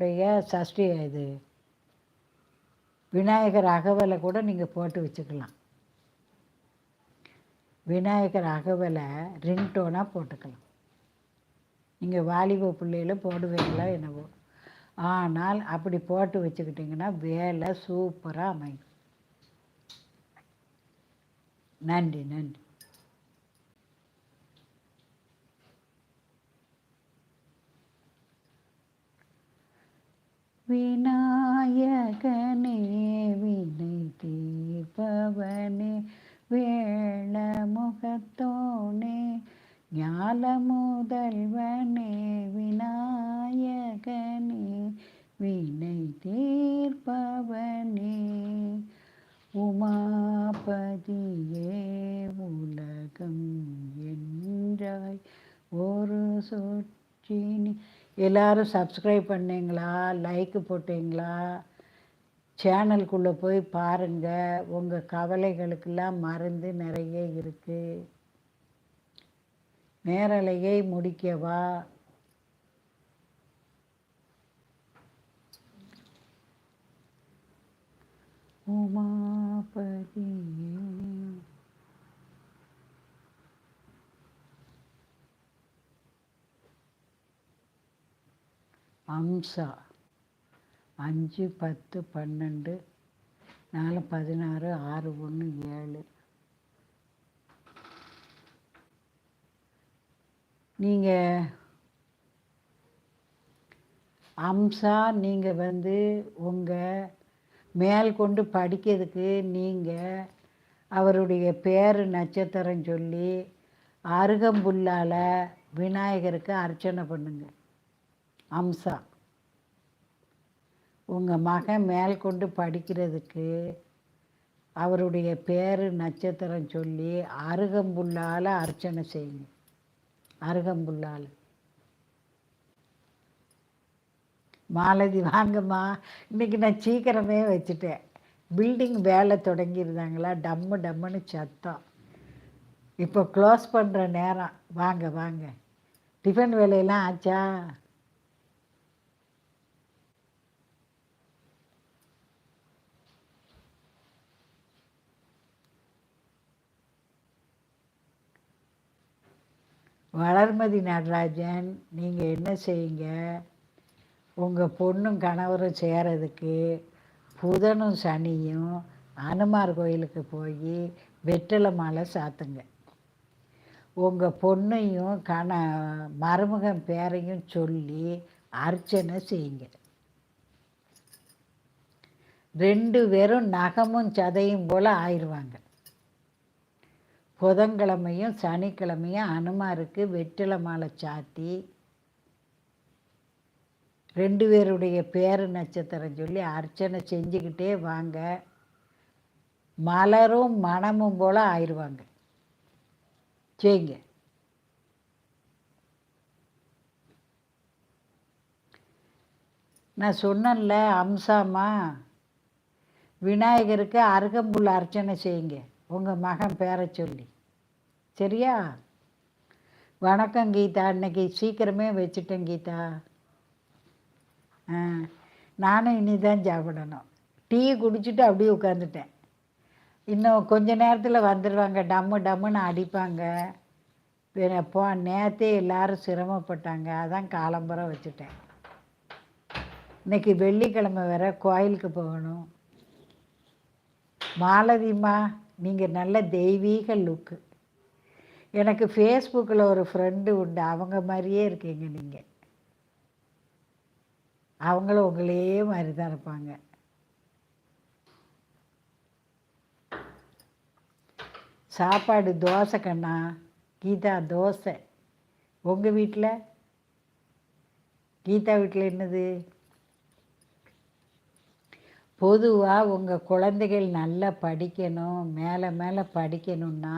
உடைய சஷ்டி இது. விநாயகர் அகவலை கூட நீங்கள் போட்டு வச்சுக்கலாம். விநாயகர் அகவலை ரிங்டோனாக போட்டுக்கலாம். நீங்கள் வாலிப பிள்ளையில போடுவீங்களா என்னவோ. ஆனால் அப்படி போட்டு வச்சுக்கிட்டிங்கன்னா வேலை சூப்பராக அமையும். நன்றி நன்றி. விநாயகனே வினை தீர்ப்பவனே வேள முகத்தோனே ஞால முதல்வனே விநாயகனே வினை தீர்ப்பவனே. உமாபதியே உலகம் என்றாய் ஒரு சொற்றினி எல்லோரும் சப்ஸ்கிரைப் பண்ணீங்களா? லைக் போட்டீங்களா? சேனலுக்குள்ளே போய் பாருங்கள் உங்கள் கவலைகளுக்கெல்லாம் மருந்து நிறைய இருக்குது நேரலையை முடிக்கவா உமாபதியே அம்சா. அஞ்சு பத்து பன்னெண்டு நாலு பதினாறு ஆறு ஒன்று ஏழு. நீங்கள் அம்சா நீங்கள் வந்து உங்கள் மேல் கொண்டு படிக்கிறதுக்கு நீங்கள் அவருடைய பேர் நட்சத்திரம் சொல்லி அருகம்புல்லால் விநாயகருக்கு அர்ச்சனை பண்ணுங்கள் அம்சா. உங்கள் மகன் மேல் கொண்டு படிக்கிறதுக்கு அவருடைய பேர் நட்சத்திரம் சொல்லி அருகம்புல்லால் அர்ச்சனை செய்யுங்க. அருகம்புல்லால். மாலதி வாங்கம்மா. இன்றைக்கி நான் சீக்கிரமே வச்சுட்டேன். பில்டிங் வேலை தொடங்கியிருந்தாங்களா? டம்மு டம்முன்னு சத்தம். இப்போ க்ளோஸ் பண்ணுற நேரம். வாங்க வாங்க. டிஃபன் வேலையெல்லாம் ஆச்சா? வளர்மதி நடராஜன் நீங்கள் என்ன செய்யுங்க? உங்கள் பொண்ணும் கணவரும் சேரதுக்கு புதனும் சனியும் அனுமார் கோயிலுக்கு போய் வெற்றிலை மாலை சாத்துங்க. உங்கள் பொண்ணையும் கண மருமகன் பேரையும் சொல்லி அர்ச்சனை செய்யுங்க. ரெண்டு பேரும் நகமும் சதையும் போல் ஆயிடுவாங்க. புதன்கிழமையும் சனிக்கிழமையும் அனுமாருக்கு வெற்றிலை மாலை சாத்தி ரெண்டு பேருடைய பேரு நட்சத்திரம் சொல்லி அர்ச்சனை செஞ்சுக்கிட்டே வாங்க. மலரும் மனமும் போல் ஆயிடுவாங்க செய்யுங்க நான் சொன்னேன்ல அம்சாமா விநாயகருக்கு அருகம்புல் அர்ச்சனை செய்யுங்க. உங்கள் மகன் பேரை சொல்லி. சரியா? வணக்கம் கீதா. இன்னைக்கு சீக்கிரமே வச்சுட்டேன் கீதா. ஆ நானும் இனி தான் சாப்பிடணும். டீ குடிச்சிட்டு அப்படியே உட்காந்துட்டேன் இன்னும் கொஞ்ச நேரத்தில் வந்துடுவாங்க டம்மு டம்முன்னு அடிப்பாங்க. போ நேற்றே எல்லாரும் சிரமப்பட்டாங்க. அதான் காலம்பரம் வச்சுட்டேன். இன்னைக்கு வெள்ளிக்கிழமை வேற கோயிலுக்கு போகணும். மாலதிம்மா நீங்கள் நல்ல தெய்வீக லுக்கு எனக்கு ஃபேஸ்புக்கில் ஒரு ஃப்ரெண்டு உண்டு. அவங்க மாதிரியே இருக்கீங்க நீங்கள் அவங்களும் உங்களே மாதிரி தான் இருப்பாங்க. சாப்பாடு தோசை கண்ணா. கீதா தோசை. உங்கள் வீட்டில் கீதா வீட்டில் என்னது? பொதுவாக உங்கள் குழந்தைகள் நல்லா படிக்கணும் மேலே மேலே படிக்கணும்னா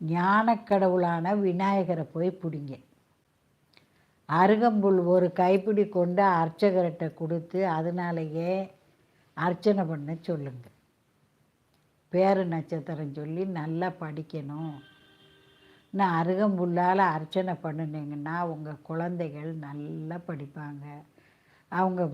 ஞானக்கடவுளான விநாயகரை போய் பிடிங்க. அருகம்புல் ஒரு கைப்பிடி கொண்டு அர்ச்சகர்கிட்ட கொடுத்து அதனாலேயே அர்ச்சனை பண்ண சொல்லுங்க. பேரு நட்சத்திரம் சொல்லி நல்லா படிக்கணும். நான் அருகம்புல்லால் அர்ச்சனை பண்ணினீங்கன்னா உங்கள் குழந்தைகள் நல்லா படிப்பாங்க. அவங்க